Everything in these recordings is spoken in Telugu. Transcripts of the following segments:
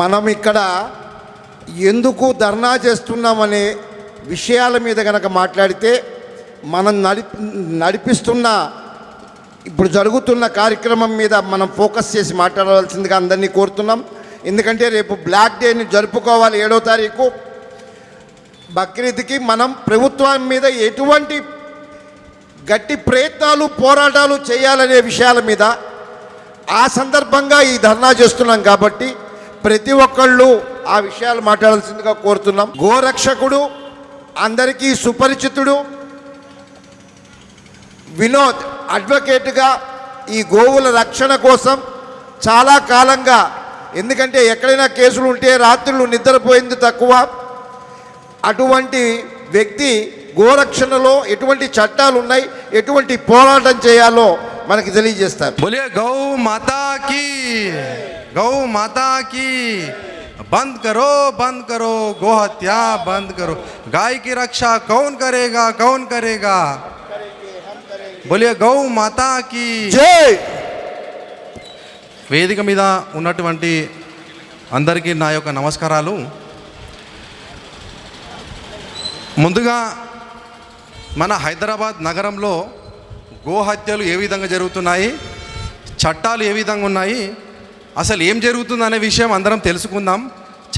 మనం ఇక్కడ ఎందుకు ధర్నా చేస్తున్నామనే విషయాల మీద కనుక మాట్లాడితే మనం నడిపి నడిపిస్తున్న ఇప్పుడు జరుగుతున్న కార్యక్రమం మీద మనం ఫోకస్ చేసి మాట్లాడవలసిందిగా అందరినీ కోరుతున్నాం. ఎందుకంటే రేపు బ్లాక్ డేని జరుపుకోవాలి ఏడో తారీఖు. బక్రీద్కి మనం ప్రభుత్వం మీద ఎటువంటి గట్టి ప్రయత్నాలు పోరాటాలు చేయాలనే విషయాల మీద ఆ సందర్భంగా ఈ ధర్నా చేస్తున్నాం కాబట్టి ప్రతి ఒక్కళ్ళు ఆ విషయాలు మాట్లాడాల్సిందిగా కోరుతున్నాం. గోరక్షకుడు అందరికీ సుపరిచితుడు వినోద్ అడ్వకేట్గా ఈ గోవుల రక్షణ కోసం చాలా కాలంగా ఎందుకంటే ఎక్కడైనా కేసులు ఉంటే రాత్రులు నిద్రపోయింది తక్కువ. అటువంటి వ్యక్తి గోరక్షణలో ఎటువంటి చట్టాలు ఉన్నాయి ఎటువంటి పోరాటం చేయాలో మనకి తెలియజేస్తారు. గౌ మాతాకి गौ माता की बंद करो बंद करो गो हत्या बंद करो गाय की रक्षा कौन करेगा कौन करेगा बोलिए गौ माता की జై వేదిక మీద ఉన్నటువంటి అందరికీ నా యొక్క నమస్కారాలు ముందుగా మన హైదరాబాద్ నగరంలో గోహత్యలు ఏ విధంగా జరుగుతున్నాయి చట్టాలు ఏ విధంగా ఉన్నాయి అసలు ఏం జరుగుతుంది అనే విషయం అందరం తెలుసుకుందాం.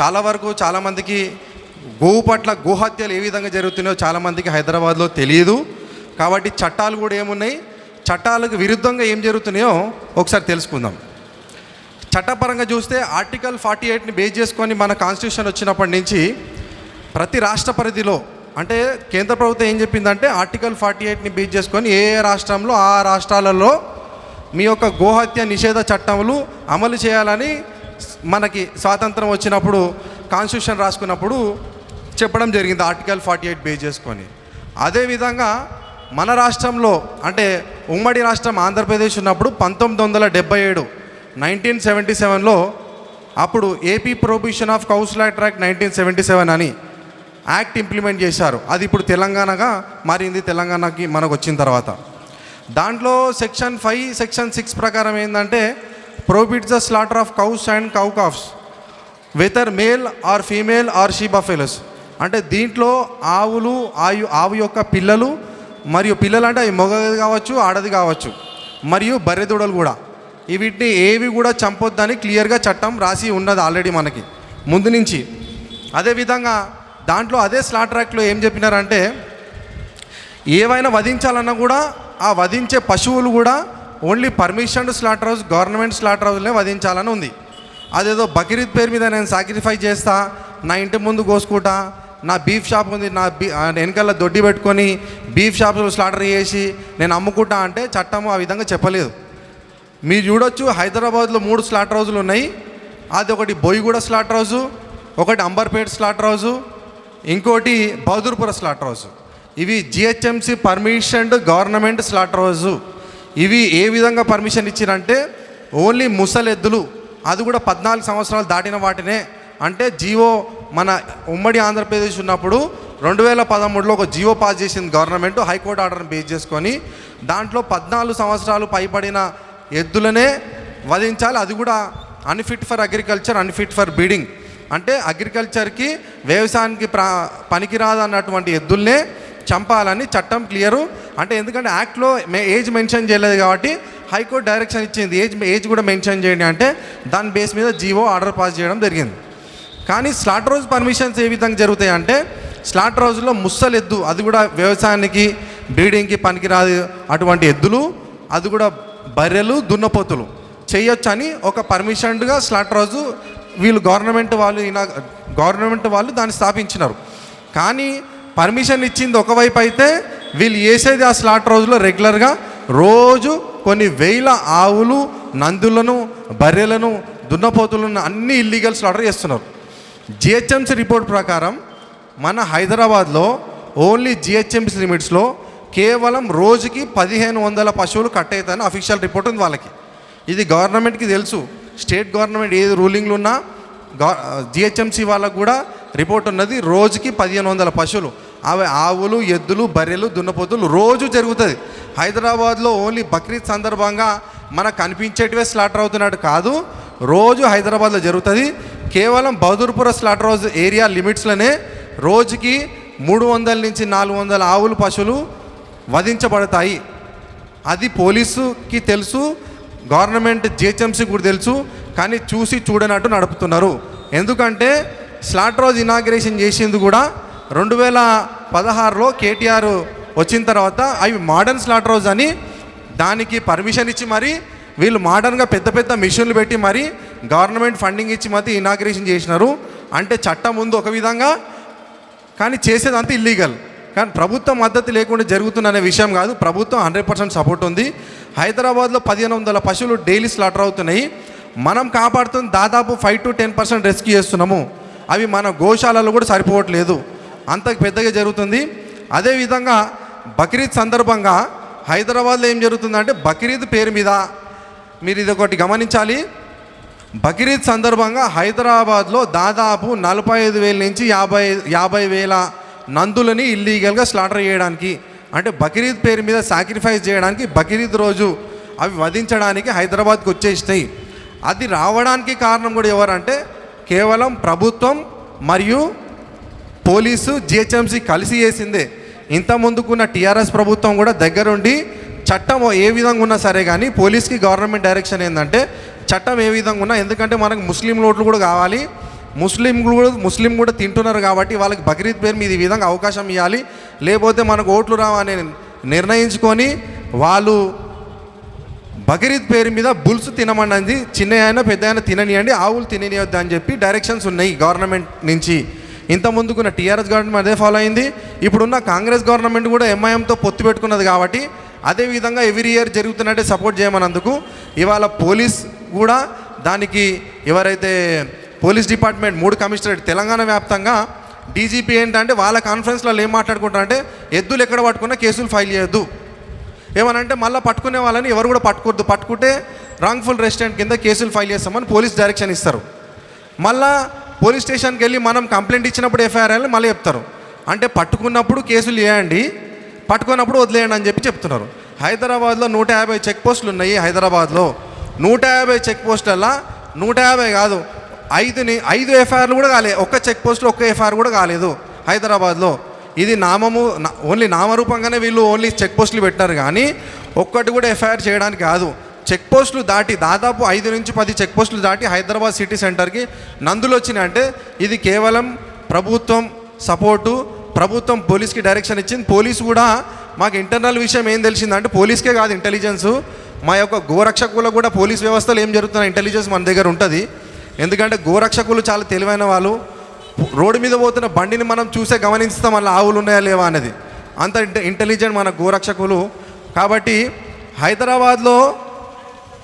చాలా వరకు చాలామందికి గోవు పట్ల గోహత్యలు ఏ విధంగా జరుగుతున్నాయో చాలామందికి హైదరాబాద్లో తెలియదు. కాబట్టి చట్టాలు కూడా ఏమున్నాయి? చట్టాలకు విరుద్ధంగా ఏం జరుగుతున్నాయో ఒకసారి తెలుసుకుందాం. చట్టపరంగా చూస్తే ఆర్టికల్ ఫార్టీ ఎయిట్ని బేస్ చేసుకొని మన కాన్స్టిట్యూషన్ వచ్చినప్పటి నుంచి ప్రతి రాష్ట్ర పరిధిలో అంటే కేంద్ర ప్రభుత్వం ఏం చెప్పిందంటే ఆర్టికల్ ఫార్టీ ఎయిట్ని బేస్ చేసుకొని ఏ ఏ రాష్ట్రంలో ఆ రాష్ట్రాలలో మీ యొక్క గోహత్య నిషేధ చట్టములు అమలు చేయాలని మనకి స్వాతంత్రం వచ్చినప్పుడు కాన్స్టిట్యూషన్ రాసుకున్నప్పుడు చెప్పడం జరిగింది ఆర్టికల్ ఫార్టీ ఎయిట్ బేస్ చేసుకొని అదేవిధంగా మన రాష్ట్రంలో అంటే ఉమ్మడి రాష్ట్రం ఆంధ్రప్రదేశ్ ఉన్నప్పుడు పంతొమ్మిది వందల డెబ్బై ఏడు నైన్టీన్ సెవెంటీ సెవెన్లో అప్పుడు ఏపీ ప్రొబిషన్ ఆఫ్ కౌన్సిలర్ యాక్ట్ నైన్టీన్ సెవెంటీ సెవెన్ అని యాక్ట్ ఇంప్లిమెంట్ చేశారు. అది ఇప్పుడు తెలంగాణగా మారింది తెలంగాణకి మనకు వచ్చిన తర్వాత. దాంట్లో సెక్షన్ ఫైవ్ సెక్షన్ సిక్స్ ప్రకారం ఏంటంటే prohibits the slaughter of cows and cow calves whether male or female or she buffaloes అంటే దీంట్లో ఆవులు ఆయు ఆవు యొక్క పిల్లలు మరియు పిల్లలు అంటే అవి మొగది కావచ్చు ఆడది కావచ్చు మరియు బర్రెదూడలు కూడా. వీటిని ఏవి కూడా చంపొద్దని క్లియర్గా చట్టం రాసి ఉన్నది ఆల్రెడీ మనకి. ముందు నుంచి. అదేవిధంగా దాంట్లో అదే స్లాటర్ యాక్ట్లో ఏం చెప్పినారంటే ఏవైనా వధించాలన్నా కూడా ఆ వధించే పశువులు కూడా only permission slaughter house government slaughter హౌస్లే వధించాలని ఉంది. అదేదో బకరీద్ పేరు మీద నేను సాక్రిఫై చేస్తా నా ఇంటి ముందు కోసుకుంటా నా బీఫ్ షాప్ ఉంది నా బీ వెనకాల దొడ్డి పెట్టుకొని బీఫ్ షాప్లో స్లాటర్ చేసి నేను అమ్ముకుంటా అంటే చట్టము ఆ విధంగా చెప్పలేదు. మీరు చూడొచ్చు హైదరాబాద్లో మూడు స్లాటర్ హౌజులు ఉన్నాయి. అది ఒకటి బొయ్యిగూడ స్లాటర్ హౌజు ఒకటి అంబర్పేట్ స్లాటర్ హౌజు ఇంకోటి బహదూర్పుర స్లాటర్ హౌజు ఇవి GHMC permissioned government slaughter house ఇవి ఏ విధంగా పర్మిషన్ ఇచ్చిరంటే ఓన్లీ ముసలెద్దులు అది కూడా పద్నాలుగు సంవత్సరాలు దాటిన వాటినే. అంటే జియో మన ఉమ్మడి ఆంధ్రప్రదేశ్ ఉన్నప్పుడు రెండు వేల పదమూడులో ఒక జియో పాస్ చేసింది గవర్నమెంట్ హైకోర్టు ఆర్డర్ని బేస్ చేసుకొని. దాంట్లో పద్నాలుగు సంవత్సరాలు పైబడిన ఎద్దులనే వధించాలి. అది కూడా unfit for agriculture unfit for breeding అంటే అగ్రికల్చర్కి వ్యవసాయానికి ప్రా పనికిరాదన్నటువంటి ఎద్దుల్నే చంపాలని చట్టం క్లియరు. అంటే ఎందుకంటే యాక్ట్లో మే ఏజ్ మెన్షన్ చేయలేదు కాబట్టి హైకోర్టు డైరెక్షన్ ఇచ్చింది. ఏజ్ ఏజ్ కూడా మెన్షన్ చేయండి అంటే దాని బేస్ మీద జీవో ఆర్డర్ పాస్ చేయడం జరిగింది. కానీ స్లాట్ రోజు పర్మిషన్స్ ఏ విధంగా జరుగుతాయి అంటే స్లాటర్ హౌస్లో ఎద్దు అది కూడా వ్యవసాయానికి బ్రీడింగ్కి పనికిరాదు అటువంటి ఎద్దులు అది కూడా బర్రెలు దున్నపోతులు చేయొచ్చు అని ఒక పర్మిషన్గా స్లాట్ రోజు వీళ్ళు గవర్నమెంట్ వాళ్ళు ఈయన గవర్నమెంట్ వాళ్ళు దాన్ని స్థాపించినారు. కానీ పర్మిషన్ ఇచ్చింది ఒకవైపు అయితే వీళ్ళు వేసేది ఆ స్లాట్ రోజులో రెగ్యులర్గా రోజు కొన్ని వేల ఆవులు నందులను బర్రెలను దున్నపోతులను అన్ని ఇల్లీగల్ స్లాటర్ చేస్తున్నారు. జిహెచ్ఎంసీ రిపోర్ట్ ప్రకారం మన హైదరాబాద్లో ఓన్లీ జిహెచ్ఎంసీ లిమిట్స్లో కేవలం రోజుకి పదిహేను వందల పశువులు కట్ అవుతాయని అఫీషియల్ రిపోర్ట్ ఉంది వాళ్ళకి. ఇది గవర్నమెంట్కి తెలుసు. స్టేట్ గవర్నమెంట్ ఏది రూలింగ్లు ఉన్నా జిహెచ్ఎంసీ వాళ్ళకు కూడా రిపోర్ట్ ఉన్నది రోజుకి పదిహేను వందల పశువులు. అవి ఆవులు ఎద్దులు బర్రెలు దున్నపోతులు రోజు జరుగుతుంది. హైదరాబాద్లో ఓన్లీ బక్రీద్ సందర్భంగా మనకు కనిపించేటివే స్లాటర్ అవుతున్నాడు కాదు రోజు హైదరాబాద్లో జరుగుతుంది. కేవలం బహదూర్పుర స్లాటర్ హౌస్ ఏరియా లిమిట్స్లోనే రోజుకి మూడు వందల నుంచి నాలుగు వందల ఆవులు పశువులు వధించబడతాయి. అది పోలీసుకి తెలుసు గవర్నమెంట్ జిహెచ్ఎంసీ కూడా తెలుసు కానీ చూసి చూడనట్టు నడుపుతున్నారు. ఎందుకంటే స్లాటర్ హౌస్ ఇనాగ్రేషన్ చేసింది కూడా రెండు వేల పదహారులో కేటీఆర్ వచ్చిన తర్వాత అవి మోడర్న్ స్లాట్ హౌస్ అని దానికి పర్మిషన్ ఇచ్చి మరి వీళ్ళు మోడర్న్గా పెద్ద పెద్ద మిషన్లు పెట్టి మరి గవర్నమెంట్ ఫండింగ్ ఇచ్చి మరి ఇనాగ్రేషన్ చేసినారు. అంటే చట్టం ముందు ఒక విధంగా కానీ చేసేదంతా ఇల్లీగల్. కానీ ప్రభుత్వం మద్దతు లేకుండా జరుగుతుందనే విషయం కాదు. ప్రభుత్వం హండ్రెడ్ పర్సెంట్ సపోర్ట్ ఉంది. హైదరాబాద్లో పదిహేను వందల పశువులు డైలీ స్లాటర్ అవుతున్నాయి. మనం కాపాడుతున్న దాదాపు five to ten percent rescue చేస్తున్నాము. అవి మన గోశాలలో కూడా సరిపోవట్లేదు. అంత పెద్దగా జరుగుతుంది. అదేవిధంగా బక్రీద్ సందర్భంగా హైదరాబాద్లో ఏం జరుగుతుందంటే బక్రీద్ పేరు మీద మీరు ఇది ఒకటి గమనించాలి. బక్రీద్ సందర్భంగా హైదరాబాద్లో దాదాపు నలభై ఐదు వేల నుంచి యాభై యాభై వేల నందులని ఇల్లీగల్గా స్లాటర్ చేయడానికి అంటే బక్రీద్ పేరు మీద సాక్రిఫైస్ చేయడానికి బక్రీద్ రోజు అవి వధించడానికి హైదరాబాద్కి వచ్చేసినాయి. అది రావడానికి కారణం కూడా ఎవరంటే కేవలం ప్రభుత్వం మరియు పోలీసు జిహెచ్ఎంసీ కలిసి చేసిందే. ఇంత ముందుకున్న టీఆర్ఎస్ ప్రభుత్వం కూడా దగ్గరుండి చట్టం ఏ విధంగా ఉన్నా సరే కానీ పోలీస్కి గవర్నమెంట్ డైరెక్షన్ ఏంటంటే చట్టం ఏ విధంగా ఉన్నా ఎందుకంటే మనకు ముస్లిం ఓట్లు కూడా కావాలి. ముస్లిం కూడా ముస్లిం కూడా తింటున్నారు కాబట్టి వాళ్ళకి బక్రీద్ పేరు మీద ఈ విధంగా అవకాశం ఇవ్వాలి లేకపోతే మనకు ఓట్లు రావని నిర్ణయించుకొని వాళ్ళు బక్రీద్ పేరు మీద బుల్స్ తినమన్నది చిన్న అయినా పెద్ద అయినా తిననియండి ఆవులు తిననియొద్దు అని చెప్పి డైరెక్షన్స్ ఉన్నాయి గవర్నమెంట్ నుంచి. ఇంత ముందుకున్న టీఆర్ఎస్ గవర్నమెంట్ అదే ఫాలో అయింది. ఇప్పుడున్న కాంగ్రెస్ గవర్నమెంట్ కూడా ఎంఐఎంతో పొత్తు పెట్టుకున్నది కాబట్టి అదే విధంగా ఎవ్రీ ఇయర్ జరుగుతున్నట్టే సపోర్ట్ చేయమన్నందుకు ఇవాళ పోలీస్ కూడా దానికి ఎవరైతే పోలీస్ డిపార్ట్మెంట్ మూడు కమిషనరేట్ తెలంగాణ వ్యాప్తంగా డీజీపీ ఏంటంటే వాళ్ళ కాన్ఫరెన్స్లో ఏం మాట్లాడుకుంటారంటే ఎద్దులు ఎక్కడ పట్టుకున్నా కేసులు ఫైల్ చేయొద్దు. ఏమనంటే మళ్ళీ పట్టుకునే వాళ్ళని ఎవరు కూడా పట్టుకోవద్దు. పట్టుకుంటే రాంగ్ఫుల్ రెస్టారెంట్ కింద కేసులు ఫైల్ చేస్తామని పోలీస్ డైరెక్షన్ ఇస్తారు. మళ్ళా పోలీస్ స్టేషన్కి వెళ్ళి మనం కంప్లైంట్ ఇచ్చినప్పుడు ఎఫ్ఐఆర్ అని మళ్ళీ చెప్తారు. అంటే పట్టుకున్నప్పుడు కేసులు వేయండి పట్టుకున్నప్పుడు వదిలేయండి అని చెప్పి చెప్తున్నారు. హైదరాబాద్లో నూట యాభై చెక్ పోస్టులు ఉన్నాయి హైదరాబాద్లో. నూట యాభై చెక్ పోస్టులలో నూట యాభై కాదు ఐదుని ఐదు ఎఫ్ఐఆర్లు కూడా కాలేదు ఒక్క చెక్ పోస్ట్లో ఒక్క ఎఫ్ఐఆర్ కూడా కాలేదు హైదరాబాద్లో. ఇది నామము ఓన్లీ నామరూపంగానే వీళ్ళు ఓన్లీ చెక్ పోస్టులు పెట్టారు కానీ ఒక్కటి కూడా ఎఫ్ఐఆర్ చేయడానికి కాదు. చెక్ పోస్టులు దాటి దాదాపు ఐదు నుంచి పది చెక్ పోస్టులు దాటి హైదరాబాద్ సిటీ సెంటర్కి నందులు వచ్చినాయి. అంటే ఇది కేవలం ప్రభుత్వం సపోర్టు ప్రభుత్వం పోలీస్కి డైరెక్షన్ ఇచ్చింది. పోలీసు కూడా మాకు ఇంటర్నల్ విషయం ఏం తెలిసిందంటే పోలీస్కే కాదు ఇంటెలిజెన్సు. మా యొక్క గోరక్షకులకు కూడా పోలీస్ వ్యవస్థలో ఏం జరుగుతున్న ఇంటెలిజెన్స్ మన దగ్గర ఉంటుంది. ఎందుకంటే గోరక్షకులు చాలా తెలివైన వాళ్ళు. రోడ్డు మీద పోతున్న బండిని మనం చూసే గమనిస్తాం అలా ఆవులు ఉన్నాయా లేవా అనేది. అంత ఇంటెలిజెంట్ మన గోరక్షకులు. కాబట్టి హైదరాబాద్లో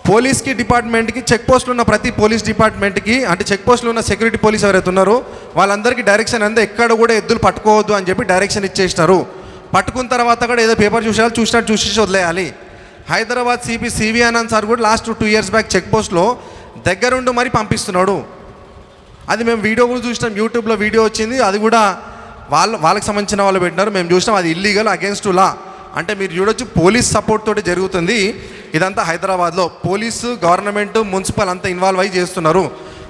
పోలీస్కి డిపార్ట్మెంట్కి చెక్ పోస్టులు ఉన్న ప్రతి పోలీస్ డిపార్ట్మెంట్కి అంటే చెక్ పోస్టులు ఉన్న సెక్యూరిటీ పోలీస్ ఎవరైతే ఉన్నారో వాళ్ళందరికీ డైరెక్షన్ అంతా ఎక్కడ కూడా ఎద్దులు పట్టుకోవద్దు అని చెప్పి డైరెక్షన్ ఇచ్చేసినారు. పట్టుకున్న తర్వాత కూడా ఏదో పేపర్ చూసేయాలి చూసినట్టు చూసేసి వదిలేయాలి. Hyderabad CP CV Anand sir కూడా last two years back check పోస్ట్లో దగ్గరుండి మరి పంపిస్తున్నాడు. అది మేము వీడియో కూడా చూసినాం యూట్యూబ్లో వీడియో వచ్చింది. అది కూడా వాళ్ళ వాళ్ళకి సంబంధించిన వాళ్ళు పెట్టినారు. మేము చూసినాం అది ఇల్లీగల్ అగేన్స్ట్ లా అంటే మీరు చూడొచ్చు పోలీస్ సపోర్ట్ తోటి జరుగుతుంది. ఇదంతా హైదరాబాద్లో. పోలీసు గవర్నమెంట్ మున్సిపల్ అంతా ఇన్వాల్వ్ అయ్యి చేస్తున్నారు.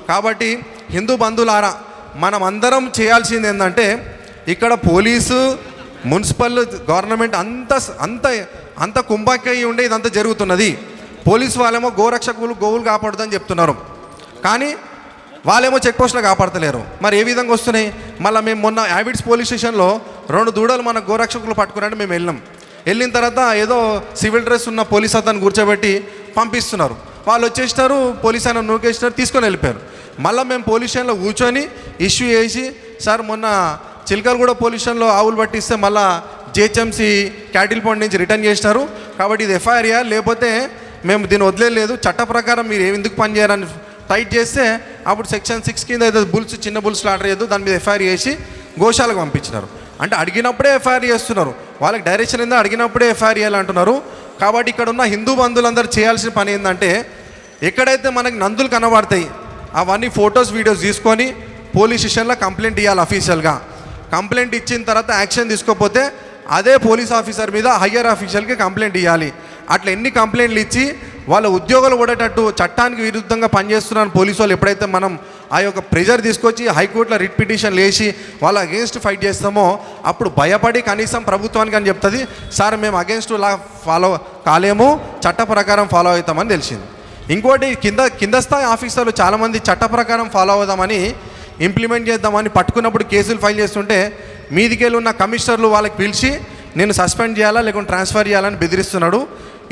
కాబట్టి హిందూ బంధువులారా మనం అందరం చేయాల్సింది ఏంటంటే ఇక్కడ పోలీసు మున్సిపల్ గవర్నమెంట్ అంత అంత అంత కుంభాకై ఉండే ఇదంతా జరుగుతున్నది. పోలీసు వాళ్ళేమో గోరక్షకులు గోవులు కాపాడుదని చెప్తున్నారు. కానీ వాళ్ళేమో చెక్ పోస్ట్లో కాపాడతలేరు. మరి ఏ విధంగా వస్తున్నాయి? మళ్ళీ మేము మొన్న యావిడ్స్ పోలీస్ స్టేషన్లో రెండు దూడలు మన గోరక్షకులు పట్టుకున్నట్టు మేము వెళ్ళినాం. వెళ్ళిన తర్వాత ఏదో సివిల్ డ్రెస్ ఉన్న పోలీస్ అతను కూర్చోబెట్టి పంపిస్తున్నారు. వాళ్ళు వచ్చేసినారు పోలీస్ ఆయన నూకేసినారు తీసుకొని వెళ్ళిపోయారు. మళ్ళీ మేము పోలీస్ స్టేషన్లో కూర్చొని ఇష్యూ చేసి సార్ మొన్న చిలకలగూడ పోలీస్ స్టేషన్లో ఆవులు పట్టిస్తే మళ్ళీ జిహెచ్ఎంసీ క్యాటిల్ పాయింట్ నుంచి రిటర్న్ చేసినారు. కాబట్టి ఇది ఎఫ్ఐఆర్ లేకపోతే మేము దీన్ని వదిలేదు చట్ట ప్రకారం మీరు ఏం ఎందుకు పనిచేయాలని టైట్ చేస్తే అప్పుడు సెక్షన్ సిక్స్ కింద ఏదో బుల్స్ చిన్న బుల్స్ ఆర్డర్ చేయదు దాని మీద ఎఫ్ఐఆర్ చేసి గోశాలకు పంపించినారు. అంటే అడిగినప్పుడే ఎఫ్ఐఆర్ చేస్తున్నారు. వాళ్ళకి డైరెక్షన్ ఏందో అడిగినప్పుడే ఎఫ్ఐఆర్ చేయాలంటున్నారు. కాబట్టి ఇక్కడ ఉన్న హిందూ బంధువులందరూ చేయాల్సిన పని ఏంటంటే ఎక్కడైతే మనకి నందులు కనబడతాయి అవన్నీ ఫొటోస్ వీడియోస్ తీసుకొని పోలీస్ స్టేషన్లో కంప్లైంట్ ఇవ్వాలి అఫీషియల్గా. కంప్లైంట్ ఇచ్చిన తర్వాత యాక్షన్ తీసుకోకపోతే అదే పోలీస్ ఆఫీసర్ మీద హయ్యర్ ఆఫీషియల్కి కంప్లైంట్ ఇవ్వాలి అట్లా ఎన్ని కంప్లైంట్లు ఇచ్చి వాళ్ళ ఉద్యోగాలు ఉండేటట్టు చట్టానికి విరుద్ధంగా పనిచేస్తున్నాను పోలీసు వాళ్ళు. ఎప్పుడైతే మనం ఆ యొక్క ప్రెజర్ తీసుకొచ్చి హైకోర్టులో రిట్ పిటిషన్ లేచి వాళ్ళ అగేన్స్ట్ ఫైట్ చేస్తామో అప్పుడు భయపడి కనీసం ప్రభుత్వానికి అని చెప్తుంది సార్ మేము అగేన్స్ట్ లా ఫాలో కాలేము చట్ట ప్రకారం ఫాలో అవుతామని తెలిసింది. ఇంకోటి కింద కింద స్థాయి ఆఫీసర్లు చాలామంది చట్ట ప్రకారం ఫాలో అవుదామని ఇంప్లిమెంట్ చేద్దామని పట్టుకున్నప్పుడు కేసులు ఫైల్ చేస్తుంటే మీదికెళ్ళి ఉన్న కమిషనర్లు వాళ్ళకి పిలిచి నేను సస్పెండ్ చేయాలా లేకుంటే ట్రాన్స్ఫర్ చేయాలని బెదిరిస్తున్నాడు.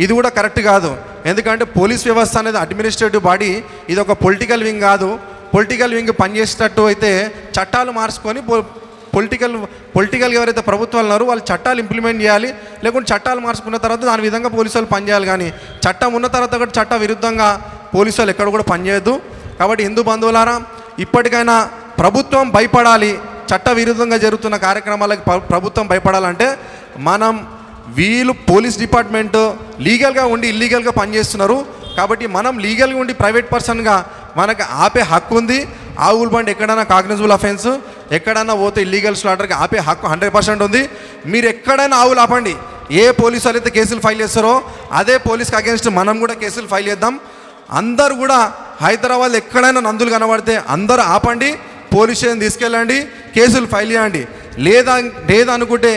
ఇది కూడా కరెక్ట్ కాదు. ఎందుకంటే పోలీస్ వ్యవస్థ అనేది అడ్మినిస్ట్రేటివ్ బాడీ ఇది ఒక పొలిటికల్ వింగ్ కాదు. పొలిటికల్ వింగ్ పనిచేసేటట్టు అయితే చట్టాలు మార్చుకొని పొలిటికల్ పొలిటికల్ ఎవరైతే ప్రభుత్వాలు ఉన్నారో వాళ్ళు చట్టాలు ఇంప్లిమెంట్ చేయాలి. లేకుంటే చట్టాలు మార్చుకున్న తర్వాత దాని విధంగా పోలీసు వాళ్ళు పనిచేయాలి కానీ చట్టం ఉన్న తర్వాత కూడా చట్ట విరుద్ధంగా పోలీసు వాళ్ళు ఎక్కడ కూడా పనిచేయద్దు. కాబట్టి హిందూ బంధువులారా ఇప్పటికైనా ప్రభుత్వం భయపడాలి. చట్ట విరుద్ధంగా జరుగుతున్న కార్యక్రమాలకు ప్రభుత్వం భయపడాలంటే మనం వీళ్ళు పోలీస్ డిపార్ట్మెంట్ లీగల్గా ఉండి ఇల్లీగల్గా పనిచేస్తున్నారు. కాబట్టి మనం లీగల్గా ఉండి ప్రైవేట్ పర్సన్గా మనకు ఆపే హక్కు ఉంది. ఆవుల బండి ఎక్కడైనా కాగ్నిజబుల్ అఫెన్స్ ఎక్కడైనా పోతే ఇల్లీగల్ స్లాటర్కి ఆపే హక్కు హండ్రెడ్ పర్సెంట్ ఉంది. మీరు ఎక్కడైనా ఆవులు ఆపండి. ఏ పోలీసు వాళ్ళు అయితే కేసులు ఫైల్ చేస్తారో అదే పోలీస్కి అగేన్స్ట్ మనం కూడా కేసులు ఫైల్ చేద్దాం. అందరు కూడా హైదరాబాద్ ఎక్కడైనా నందులు కనబడితే అందరూ ఆపండి. పోలీస్ స్టేషన్ తీసుకెళ్ళండి. కేసులు ఫైల్ చేయండి. లేదా లేదనుకుంటే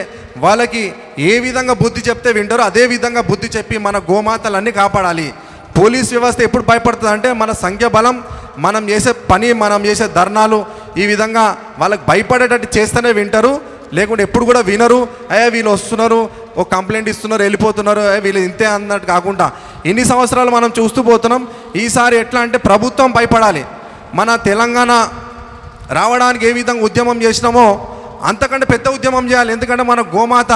వాళ్ళకి ఏ విధంగా బుద్ధి చెప్తే వింటారో అదే విధంగా బుద్ధి చెప్పి మన గోమాతలన్నీ కాపాడాలి. పోలీస్ వ్యవస్థ ఎప్పుడు భయపడుతుంది అంటే మన సంఖ్య బలం మనం చేసే పని మనం చేసే ధర్నాలు ఈ విధంగా వాళ్ళకి భయపడేటట్టు చేస్తేనే వింటారు. లేకుంటే ఎప్పుడు కూడా వినరు. అయ్యా వీళ్ళు వస్తున్నారు ఒక కంప్లైంట్ ఇస్తున్నారు వెళ్ళిపోతున్నారు వీళ్ళు ఇంతే అన్నట్టు కాకుండా ఇన్ని సంవత్సరాలు మనం చూస్తూ పోతున్నాం. ఈసారి ఎట్లా అంటే ప్రభుత్వం భయపడాలి. మన తెలంగాణ రావడానికి ఏ విధంగా ఉద్యమం చేసినామో అంతకంటే పెద్ద ఉద్యమం చేయాలి. ఎందుకంటే మన గోమాత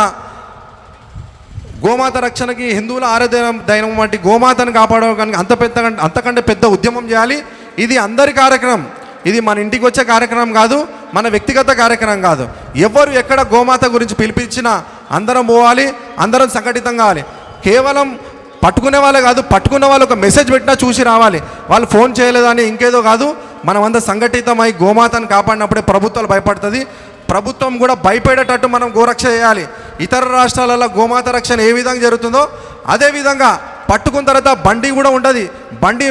గోమాత రక్షణకి హిందువుల ఆరాధన దైనం వంటి గోమాతను కాపాడడానికి అంత పెద్ద అంతకంటే పెద్ద ఉద్యమం చేయాలి. ఇది అందరి కార్యక్రమం. ఇది మన ఇంటికి వచ్చే కార్యక్రమం కాదు మన వ్యక్తిగత కార్యక్రమం కాదు. ఎవరు ఎక్కడ గోమాత గురించి పిలిపించినా అందరం పోవాలి అందరం సంఘటితం కావాలి. కేవలం పట్టుకునే వాళ్ళే కాదు పట్టుకున్న వాళ్ళు ఒక మెసేజ్ పెట్టినా చూసి రావాలి. వాళ్ళు ఫోన్ చేయలేదని ఇంకేదో కాదు. మనమంతా సంఘటితమై గోమాతను కాపాడినప్పుడే ప్రభుత్వాలు భయపడుతుంది. ప్రభుత్వం కూడా భయపడేటట్టు మనం గోరక్ష చేయాలి. ఇతర రాష్ట్రాలలో గోమాత రక్షణ ఏ విధంగా జరుగుతుందో అదేవిధంగా పట్టుకున్న తర్వాత బండి కూడా ఉంటుంది. బండి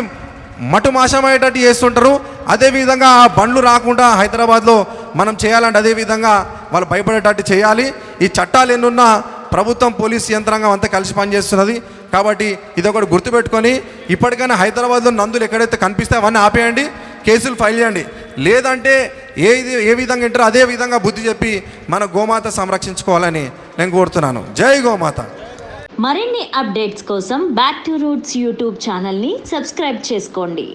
మటు మాశమయ్యేటట్టు చేస్తుంటారు. అదే విధంగా ఆ బండ్లు రాకుండా హైదరాబాద్లో మనం చేయాలంటే అదే విధంగా వాళ్ళు భయపడేటట్టు చేయాలి. ఈ చట్టాలు ఎన్నున్నా ప్రభుత్వం పోలీస్ యంత్రాంగం అంతా కలిసి పనిచేస్తున్నది. కాబట్టి ఇది ఒకటి గుర్తుపెట్టుకొని ఇప్పటికైనా హైదరాబాద్లో నందులు ఎక్కడైతే కనిపిస్తే అవన్నీ ఆపేయండి. కేసులు ఫైల్ చేయండి. లేదంటే ఏది ఏ విధంగా వింటారో అదే విధంగా బుద్ధి చెప్పి మన గోమాత సంరక్షించుకోవాలని నేను కోరుతున్నాను. జై గోమాత. మరిన్ని అప్డేట్స్ కోసం బ్యాక్ టు రూట్స్ యూట్యూబ్ ఛానల్ని సబ్స్క్రైబ్ చేసుకోండి.